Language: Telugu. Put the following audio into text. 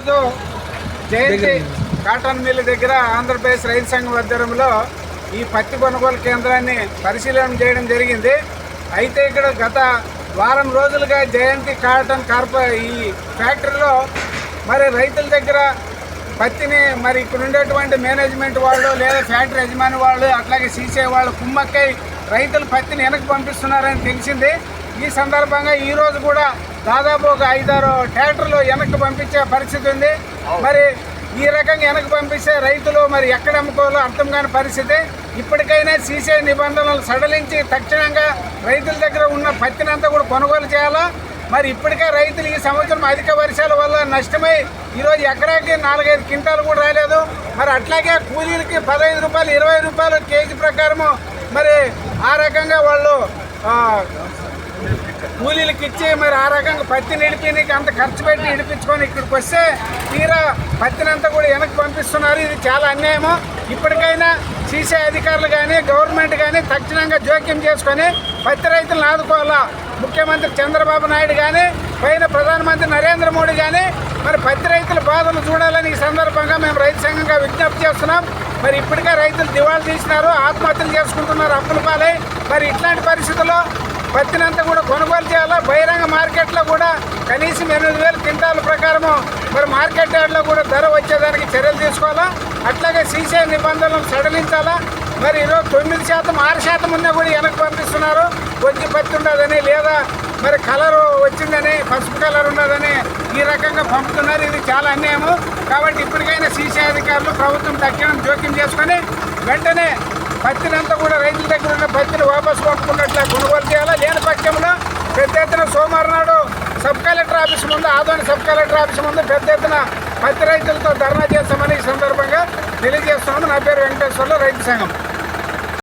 ఈరోజు జయంతి కాటన్ మిల్ దగ్గర ఆంధ్రప్రదేశ్ రైతు సంఘం ఆధ్వర్యంలో ఈ పత్తి కొనుగోలు కేంద్రాన్ని పరిశీలన చేయడం జరిగింది. అయితే ఇక్కడ గత వారం రోజులుగా జయంతి కాటన్ కార్ప ఈ ఫ్యాక్టరీలో మరి రైతుల దగ్గర పత్తిని మరి ఇక్కడ ఉండేటువంటి మేనేజ్మెంట్ వాళ్ళు లేదా ఫ్యాక్టరీ యజమాని వాళ్ళు అట్లాగే సీసీ వాళ్ళు కుమ్మక్కై రైతులు పత్తిని వెనక్కి పంపిస్తున్నారని తెలిసింది. ఈ సందర్భంగా ఈ రోజు కూడా దాదాపు ఒక ఐదారు ట్రాక్టర్లు వెనక్కి పంపించే పరిస్థితి ఉంది. మరి ఈ రకంగా వెనక్కి పంపిస్తే రైతులు మరి ఎక్కడ అమ్ముకోవాలో అర్థం కాని పరిస్థితి. ఇప్పటికైనా సీసీ నిబంధనలు సడలించి తక్షణంగా రైతుల దగ్గర ఉన్న పత్తినంతా కూడా కొనుగోలు చేయాలా? మరి ఇప్పటికే రైతులు ఈ సంవత్సరం అధిక వర్షాల వల్ల నష్టమై ఈరోజు ఎకరాకి నాలుగైదు క్వింటాలు కూడా రాలేదు. మరి అట్లాగే కూలీలకి పదహైదు రూపాయలు ఇరవై రూపాయలు కేజీ ప్రకారము మరి ఆ రకంగా వాళ్ళు కూలీలకు ఇచ్చి మరి ఆ రకంగా పత్తి నిడిపినికి అంత ఖర్చు పెట్టి ఇడిపించుకొని ఇక్కడికి వస్తే తీరా పత్తినంతా కూడా వెనక్కి పంపిస్తున్నారు. ఇది చాలా అన్యాయము. ఇప్పటికైనా సీసీ అధికారులు కానీ గవర్నమెంట్ కానీ తక్షణంగా జోక్యం చేసుకొని పత్తి రైతులను ఆదుకోవాలా? ముఖ్యమంత్రి చంద్రబాబు నాయుడు కానీ పైన ప్రధానమంత్రి నరేంద్ర మోడీ కానీ మరి పత్తి రైతుల బాధలు చూడాలని ఈ సందర్భంగా మేము రైతు సంఘంగా విజ్ఞప్తి చేస్తున్నాం. మరి ఇప్పటికే రైతులు దివాళా తీసినారు ఆత్మహత్యలు చేసుకుంటున్నారు అప్పుల పాలై. మరి ఇట్లాంటి పరిస్థితుల్లో పత్తినంతా కూడా కొనుగోలు చేయాలా? బహిరంగ మార్కెట్లో కూడా కనీసం ఎనిమిది వేల క్వింటాల ప్రకారము మరి మార్కెట్ యార్డ్లో కూడా ధర వచ్చేదానికి చర్యలు తీసుకోవాలా? అట్లాగే సీసీ నిబంధనలను సడలించాలా? మరి ఈరోజు తొమ్మిది శాతం ఆరు శాతం ఉన్నా కూడా వెనక్కి పంపిస్తున్నారు. కొద్ది పత్తి ఉండదని లేదా మరి కలర్ వచ్చిందని పసుపు కలర్ ఉన్నదని ఈ రకంగా పంపుతున్నారు. ఇది చాలా అన్యాయము. కాబట్టి ఇప్పటికైనా సీసీ అధికారులు ప్రభుత్వం తక్షణం జోక్యం చేసుకొని వెంటనే పత్తినంతా కూడా రైతుల దగ్గర ఉన్న పత్తిని వాపసు పంపుకున్నట్లే కొనుగోలు చేయాలా? లేని పక్షంలో పెద్ద ఎత్తున సోమవారం నాడు సబ్ కలెక్టర్ ఆఫీస్ ముందు ఆదోని సబ్ కలెక్టర్ ఆఫీస్ ముందు పెద్ద ఎత్తున పత్తి రైతులతో ధర్నా చేస్తామని ఈ సందర్భంగా తెలియజేస్తున్నాము నా పేరు వెంకటేశ్వర్లు రైతు సంఘం.